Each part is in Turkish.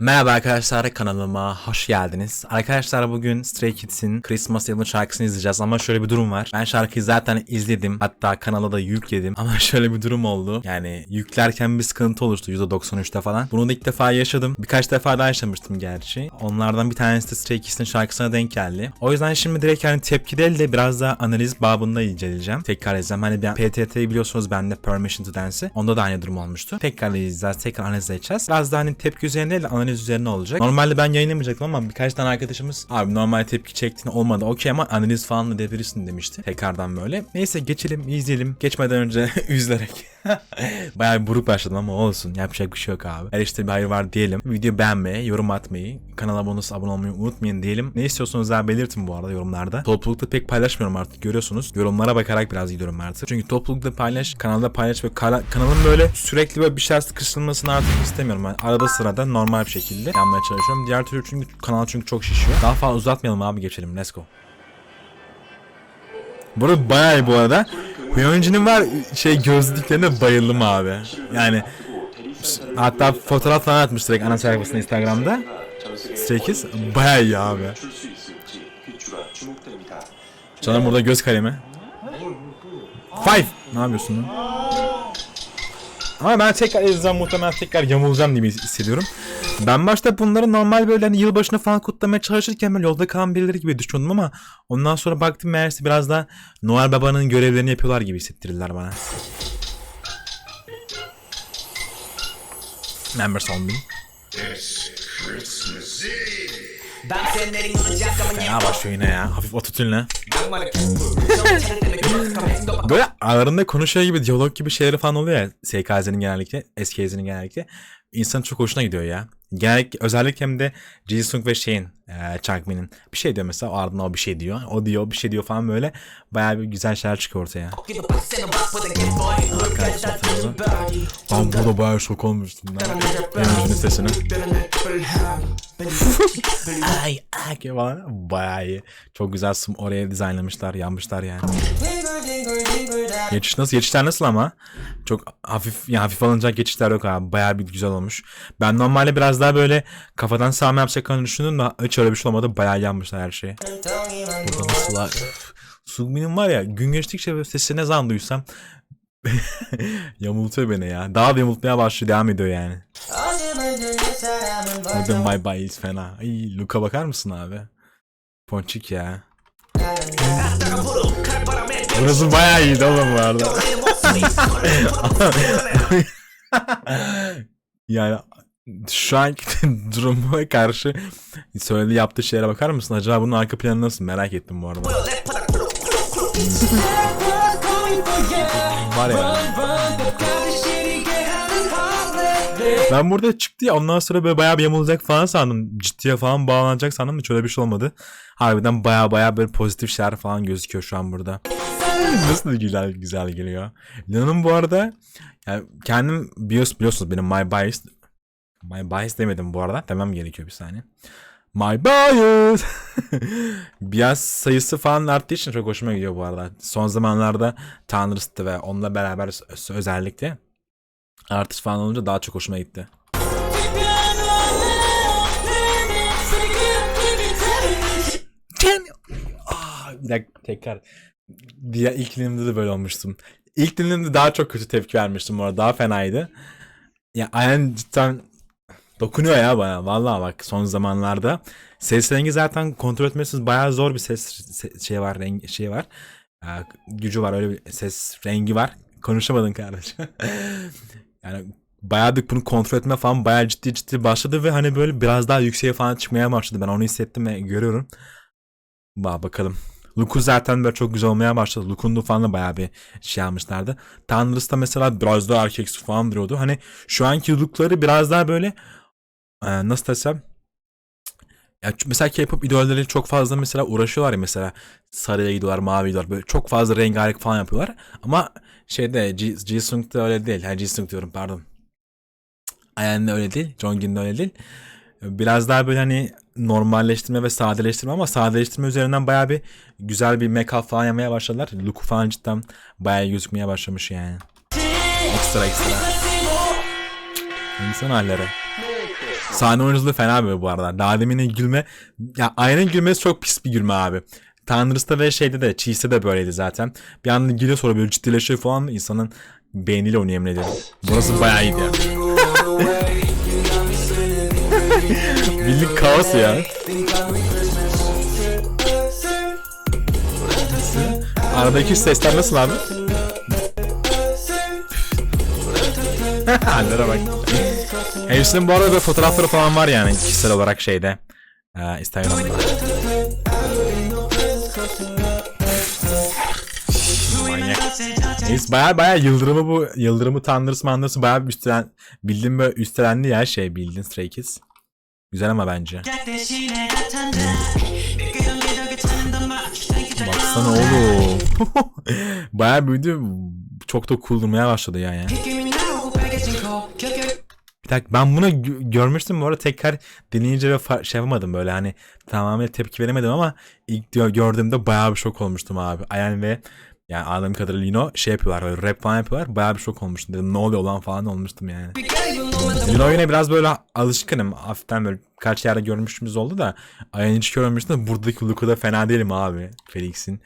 Merhaba arkadaşlar kanalıma hoş geldiniz. Arkadaşlar bugün Stray Kids'in Christmas Yılın şarkısını izleyeceğiz ama şöyle bir durum var. Ben şarkıyı zaten izledim hatta kanala da yükledim ama şöyle bir durum oldu. Yani yüklerken bir sıkıntı oluştu %93'te falan. Bunu da ilk defa yaşadım. Birkaç defa daha yaşamıştım gerçi. Onlardan bir tanesi de Stray Kids'in şarkısına denk geldi. O yüzden şimdi direkt yani tepki değil de biraz da analiz babında inceleyeceğim. Tekrar edeceğim. Hani ben PTT'yi biliyorsunuz bende Permission to Dance'i. Onda da aynı durum olmuştu. Tekrar izleyeceğiz. Tekrar analiz edeceğiz. Biraz da hani tepki üzerine değil de analiz üzerine olacak. Normalde ben yayınlamayacaktım ama birkaç tane arkadaşımız abi normal tepki çektiğin olmadı. Okey ama analiz falan da devirirsin demişti. Tekrardan böyle. Neyse geçelim izleyelim. Geçmeden önce üzülerek. Bayağı bir buruk başladım ama olsun. Yapacak bir şey yok abi. Her işte bir hayır var diyelim. Video beğenmeyi, yorum atmayı, kanala abone, abone olmayı unutmayın diyelim. Ne istiyorsanız daha belirtin bu arada yorumlarda. Toplulukta pek paylaşmıyorum artık görüyorsunuz. Yorumlara bakarak biraz gidiyorum artık. Çünkü toplulukta paylaş, kanalda paylaş ve kanalın böyle sürekli böyle bir şeyler sıkıştırılmasını artık istemiyorum. Yani arada sırada normal bir şekilde yapmaya çalışıyorum. Diğer türlü çünkü kanal çünkü çok şişiyor. Daha fazla uzatmayalım abi geçelim. Let's go. Burada bayağı iyi bu arada. Mjolnir'in var şey gözlüklerine bayıldım abi. Yani hatta fotoğraf falan atmış direkt ana sayfasında Instagram'da. 8 baya iyi abi. Canım burada göz kalemi. Five! Ne yapıyorsun lan? Ama ben tekrar izleyeceğim muhtemelen tekrar yamulacağım gibi hissediyorum. Ben başta bunları normal böyle hani yılbaşını falan kutlamaya çalışırken böyle yolda kalan birileri gibi düşündüm ama ondan sonra baktım meğerse biraz da Noel Baba'nın görevlerini yapıyorlar gibi hissettirdiler bana. Member Zombie. Fena başlıyor yine ya. Hafif ototünle. Böyle aralarında konuşuyor gibi, diyalog gibi şeyler falan oluyor ya. SKZ'nin genellikle, SKZ'nin genellikle insan çok hoşuna gidiyor ya. Gerek, özellikle hem de Jisung ve şeyin e, Changmin'in bir şey diyor mesela ardından o bir şey diyor. O diyor bir şey diyor falan böyle. Baya bir güzel şeyler çıkıyor ortaya. Arkadaşlar Ben burada baya şok olmuştum lan. Emojinin sesine. ay ay falan. Baya iyi. Çok güzel oraya dizaynlamışlar, yanmışlar yani. Geçiş nasıl? Geçişler nasıl ama? Çok hafif yani hafif alınacak geçişler yok abi. Bayağı bir güzel olmuş. Ben normalde biraz daha böyle kafadan sağma yapacaklarını düşündüm de hiç öyle bir şey olmadı. Bayağı yanmışlar her şeyi. Burada nasıl var? Sugmin'in var ya gün geçtikçe böyle sesini ne zaman duysam yamultuyor beni ya. Daha da yamultmaya başlıyor devam ediyor yani. My Bye is fena. Ay, Luka bakar mısın abi? Ponçik ya. Burası bayağı iyiydi oğlum bu arada. yani şu anki duruma karşı söylediği yaptığı şeylere bakar mısın? Acaba bunun arka planı nasıl? Merak ettim bu arada. Var ya. Ben burada çıktı ya ondan sonra böyle bayağı bir yamulacak falan sandım. Ciddiye falan bağlanacak sandım. Hiç öyle bir şey olmadı. Harbiden bayağı bayağı böyle pozitif şeyler falan gözüküyor şu an burada. Nasıl güzel güzel geliyor. Lan'ın bu arada yani kendim bios biliyorsunuz benim My Bias My Bias demedim bu arada. Demem gerekiyor bir saniye. My Bias. Bias sayısı falan arttığı için çok hoşuma gidiyor bu arada. Son zamanlarda Tanrıstı ve onunla beraber özellikle artış falan olunca daha çok hoşuma gitti. Ah, bir dakika tekrar. Diğer ilk dinimde de böyle olmuştum. İlk dinimde daha çok kötü tepki vermiştim bu arada. Daha fenaydı. Ya aynen cidden dokunuyor ya bana. Vallahi bak son zamanlarda. Ses rengi zaten kontrol etmesi bayağı zor bir ses se- şey var. Rengi, şey var. Ya, gücü var öyle bir ses rengi var. Konuşamadın kardeşim. yani bayağı bunu kontrol etme falan bayağı ciddi ciddi başladı ve hani böyle biraz daha yükseğe falan çıkmaya başladı. Ben onu hissettim ve görüyorum. Ba bakalım. Luku zaten böyle çok güzel olmaya başladı. Lukundu falan da bayağı bir şey almışlardı. Tanrıs da mesela biraz daha erkeksi falan duruyordu. Hani şu anki lookları biraz daha böyle e, nasıl desem ya mesela K-pop idolleri çok fazla mesela uğraşıyorlar ya mesela sarıya gidiyorlar, mavi gidiyorlar böyle çok fazla rengarenk falan yapıyorlar. Ama şeyde Ji- Jisung'da öyle değil. Ha Jisung diyorum pardon. Ayan'da öyle değil. Jonghyun'da öyle değil. Biraz daha böyle hani normalleştirme ve sadeleştirme ama sadeleştirme üzerinden bayağı bir güzel bir make falan yapmaya başladılar. Look falan cidden iyi gözükmeye başlamış yani. Ekstra ekstra. İnsan halleri. Sahne oyunculuğu fena böyle bu arada. Daha demin gülme. Ya aynen gülmesi çok pis bir gülme abi. Tanrıs'ta ve şeyde de Cheese'de de böyleydi zaten. Bir anda gülüyor sonra böyle ciddileşiyor falan insanın beyniyle oynuyor yemin ederim. Burası bayağı iyiydi. Bildik kaos ya. Aradaki sesler nasıl abi? Hallere bak. Hepsinin bu arada böyle fotoğrafları falan var yani kişisel olarak şeyde. Ee, Instagram'da. Manyak. Neyse baya baya yıldırımı bu yıldırımı tanrısı mandırısı baya üstelen bildiğim böyle üstelendi ya şey bildiğin Stray Kids. Güzel ama bence. Baksana oğlum. baya büyüdü. Çok da cool durmaya başladı ya ya. Bir dakika ben bunu gö- görmüştüm bu arada tekrar deneyince ve şey yapamadım böyle hani tamamen tepki veremedim ama ilk gördüğümde bayağı bir şok olmuştum abi. Ayan ve yani anladığım kadarıyla Lino şey yapıyorlar böyle rap falan yapıyorlar bayağı bir şok olmuştum dedim ne oluyor lan falan olmuştum yani. Lino yine biraz böyle alışkınım hafiften böyle kaç yerde görmüşümüz oldu da Ayan hiç görmemiştim de buradaki look'u da fena değilim abi Felix'in.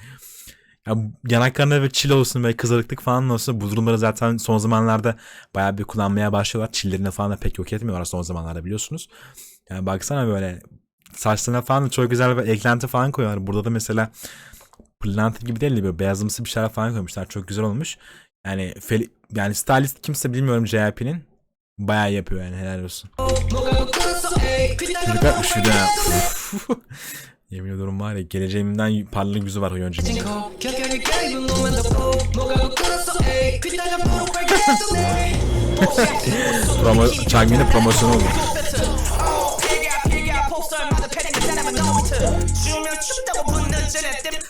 Ya yanaklarında ve çil olsun ve kızarıklık falan olsun bu durumları zaten son zamanlarda bayağı bir kullanmaya başlıyorlar. Çillerini falan da pek yok etmiyorlar son zamanlarda biliyorsunuz. Yani baksana böyle saçlarına falan da çok güzel bir eklenti falan koyuyorlar. Burada da mesela pırlanta gibi değil de böyle beyazımsı bir şeyler falan koymuşlar. Çok güzel olmuş. Yani Fel yani stylist kimse bilmiyorum JYP'nin. Bayağı yapıyor yani helal olsun. Çocuklar üşüdü ha. Yemin ediyorum var ya geleceğimden parlak yüzü var oyuncunun. Promo Changmin'in promosyonu oldu.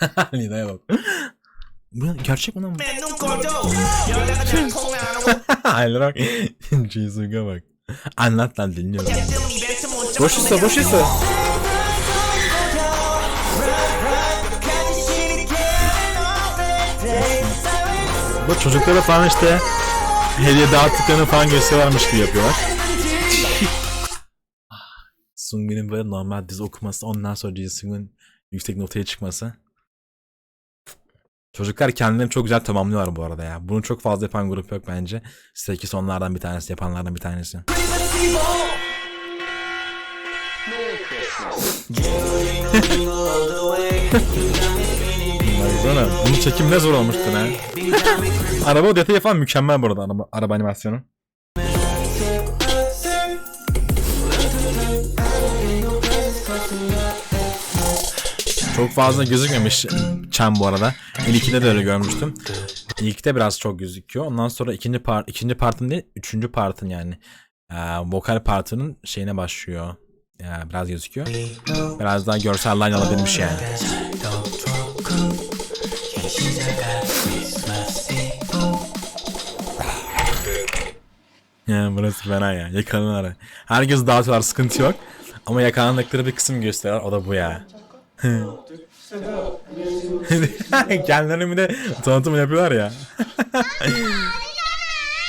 Lida'ya bak. Bu gerçek mi lan? Hayır bak. Jisung'a bak. Anlat lan dinliyorum. Boş ise. Bu çocuklara falan işte hediye dağıttıklarını falan gösteriyorlarmış gibi yapıyorlar. Sungmin'in böyle normal diz okuması ondan sonra Jisung'un yüksek notaya çıkması. Çocuklar kendilerini çok güzel tamamlıyorlar bu arada ya. Bunu çok fazla yapan grup yok bence. Seki onlardan bir tanesi, yapanlardan bir tanesi. Baksana bunu çekim ne zor olmuştur ha. araba detayı falan mükemmel bu arada araba, araba animasyonu. Çok fazla gözükmemiş Chan bu arada. İlk 2'de de öyle görmüştüm. İlkte biraz çok gözüküyor. Ondan sonra ikinci part, ikinci partın değil, üçüncü partın yani. Ee, vokal partının şeyine başlıyor. Ya, biraz gözüküyor. Biraz daha görsel line alabilmiş yani. Yani burası fena ya. Yakalanırlar. Herkes dağıtıyorlar sıkıntı yok. Ama yakalandıkları bir kısım gösteriyorlar. O da bu ya. Kendilerine bir de tanıtım yapıyorlar ya.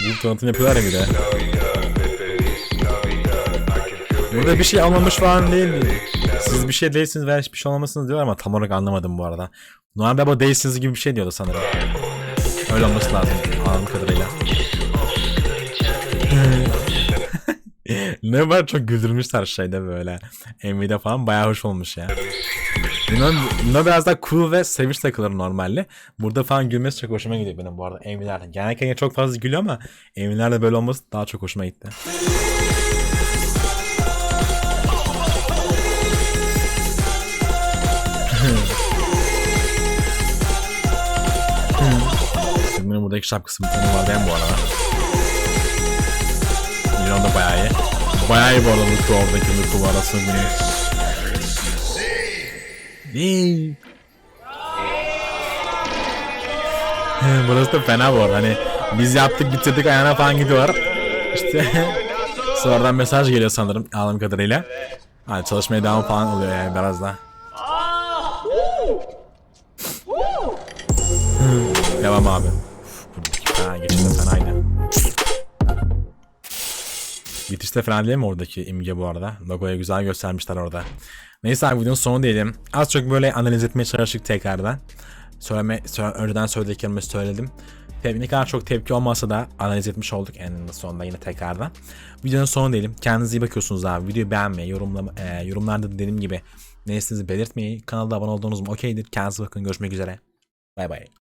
bir tanıtım yapıyorlar ya bir de. Burada bir şey almamış falan değil mi? Siz bir şey değilsiniz veya hiçbir şey olmamışsınız diyorlar ama tam olarak anlamadım bu arada. Normalde bu değilsiniz gibi bir şey diyordu sanırım. Öyle olması lazım anladığım kadarıyla. ne var çok güldürmüşler şeyde böyle. MV'de falan bayağı hoş olmuş ya. Buna, biraz daha cool ve sevinç takılır normalde. Burada falan gülmesi çok hoşuma gidiyor benim bu arada MV'lerde. Genellikle çok fazla gülüyor ama MV'lerde böyle olması daha çok hoşuma gitti. Benim buradaki şapkası bir tane var ben bu arada. Milyon da bayağı iyi. Bayağı iyi bu arada Luku oradaki Luku bu arada Burası da fena bu arada hani biz yaptık bitirdik ayağına falan gidiyorlar. İşte sonradan mesaj geliyor sanırım anladığım kadarıyla. Hani çalışmaya devam falan oluyor yani biraz daha. Devam abi. Fena geçti fenaydı. Yetişte falan değil mi oradaki imge bu arada? Logoya güzel göstermişler orada. Neyse abi videonun sonu diyelim. Az çok böyle analiz etmeye çalıştık tekrardan. Söyleme, söyle, önceden söylediklerimi söyledim. Tabii ne kadar çok tepki olmasa da analiz etmiş olduk eninde sonunda yine tekrardan. Videonun sonu diyelim. Kendinize iyi bakıyorsunuz abi. Videoyu beğenmeyi, yorumlama, e, yorumlarda dediğim gibi ne istediğinizi belirtmeyi, kanalda abone olduğunuz mu okeydir. Kendinize bakın. Görüşmek üzere. Bay bay.